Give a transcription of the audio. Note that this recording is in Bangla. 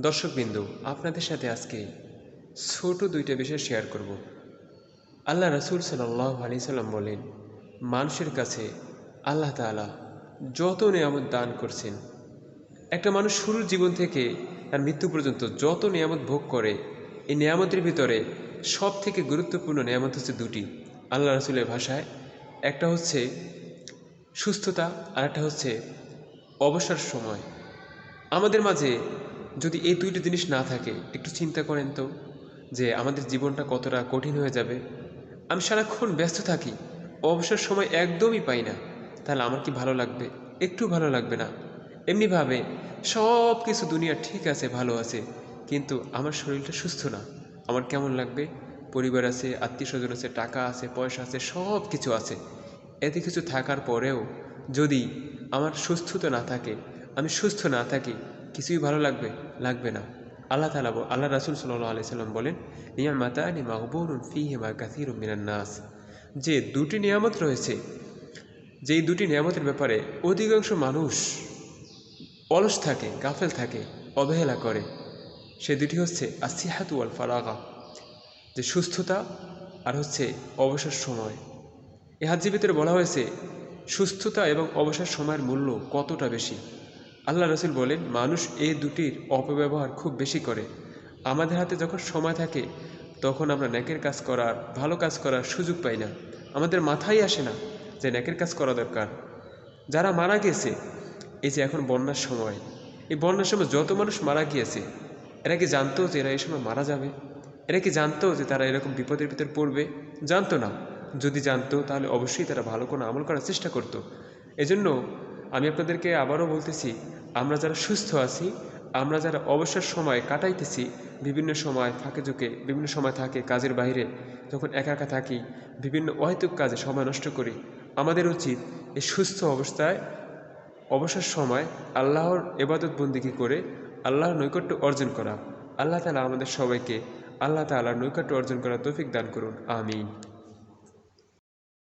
দর্শকবিন্দু, আপনাদের সাথে আজকে ছোট দুইটা বিষয় শেয়ার করব। আল্লাহ রসুল সাল্লাহ আলি সাল্লাম বলেন, মানুষের কাছে আল্লাহ তাআলা যত নিয়ামত দান করছেন, একটা মানুষ শুরুর জীবন থেকে তার মৃত্যু পর্যন্ত যত নিয়ামত ভোগ করে, এই নিয়ামতের ভিতরে সব থেকে গুরুত্বপূর্ণ নিয়ামত হচ্ছে দুটি। আল্লাহ রসুলের ভাষায় একটা হচ্ছে সুস্থতা আর একটা হচ্ছে অবসর সময়। আমাদের মাঝে যদি এই দুইটি জিনিস না থাকে, একটু চিন্তা করেন তো যে আমাদের জীবনটা কতটা কঠিন হয়ে যাবে। আমি সারাক্ষণ ব্যস্ত থাকি, অবসর সময় একদমই পাই না। তাহলে আমার কি ভালো লাগবে? একটু ভালো লাগবে না। এমনিভাবে সব কিছু দুনিয়া ঠিক আছে, ভালো আছে, কিন্তু আমার শরীরটা সুস্থ না। আমার কেমন লাগবে? পরিবার আছে আত্মীয় স্বজন আছে, টাকা আছে, পয়সা আছে সব কিছু আছে। এতে কিছু থাকার পরেও যদি আমার সুস্থতা না থাকে, আমি সুস্থ না থাকি কিছুই ভালো লাগবে লাগবে না। আল্লাহ তালা আল্লাহ রাসুল সাল্লাহ আলি সাল্লাম বলেন, নিয়াম মাতানি মাহবুরুন ফিহিমা কাসির মিনান নাস। যে দুটি নিয়ামত রয়েছে, যেই দুটি নিয়ামতের ব্যাপারে অধিকাংশ মানুষ অলস থাকে, গাফেল থাকে, অবহেলা করে, সে দুটি হচ্ছে আসিহাতু আল ফারাগা, যে সুস্থতা আর হচ্ছে অবসর সময়। এ হাজির ভিতরে বলা হয়েছে, সুস্থতা এবং অবসর সময়ের মূল্য কতটা বেশি? আল্লাহ রসুল বলেন, মানুষ এই দুটির অপব্যবহার খুব বেশি করে। আমাদের হাতে যখন সময় থাকে, তখন আমরা ন্যাকের কাজ করার, ভালো কাজ করার সুযোগ পাই না। আমাদের মাথায় আসে না যে ন্যাকের কাজ করা দরকার। যারা মারা গেছে, এই যে এখন বন্যার সময়, এই বন্যার সময় যত মানুষ মারা গিয়েছে, এরা কি জানতো যে এরা এই সময় মারা যাবে? এরা কি জানতো যে তারা এরকম বিপদের ভিতর পড়বে? জানতো না। যদি জানতো, তাহলে অবশ্যই তারা ভালো কোনো আমল করার চেষ্টা করতো। এজন্য আমি আপনাদেরকে আবারও বলতেছি, আমরা যারা সুস্থ আছি, আমরা যারা অবসর সময় কাটাইতেছি, বিভিন্ন সময় ফাঁকে ঝুঁকে, বিভিন্ন সময় থাকে কাজের বাইরে যখন একা একা থাকি, বিভিন্ন অহেতুক কাজে সময় নষ্ট করি, আমাদের উচিত এই সুস্থ অবস্থায় অবসর সময় আল্লাহর এবাদত বন্দিকে করে আল্লাহর নৈকট্য অর্জন করা। আল্লাহ তালা আমাদের সবাইকে আল্লাহ তালার নৈকট্য অর্জন করার তৌফিক দান করুন। আমিন।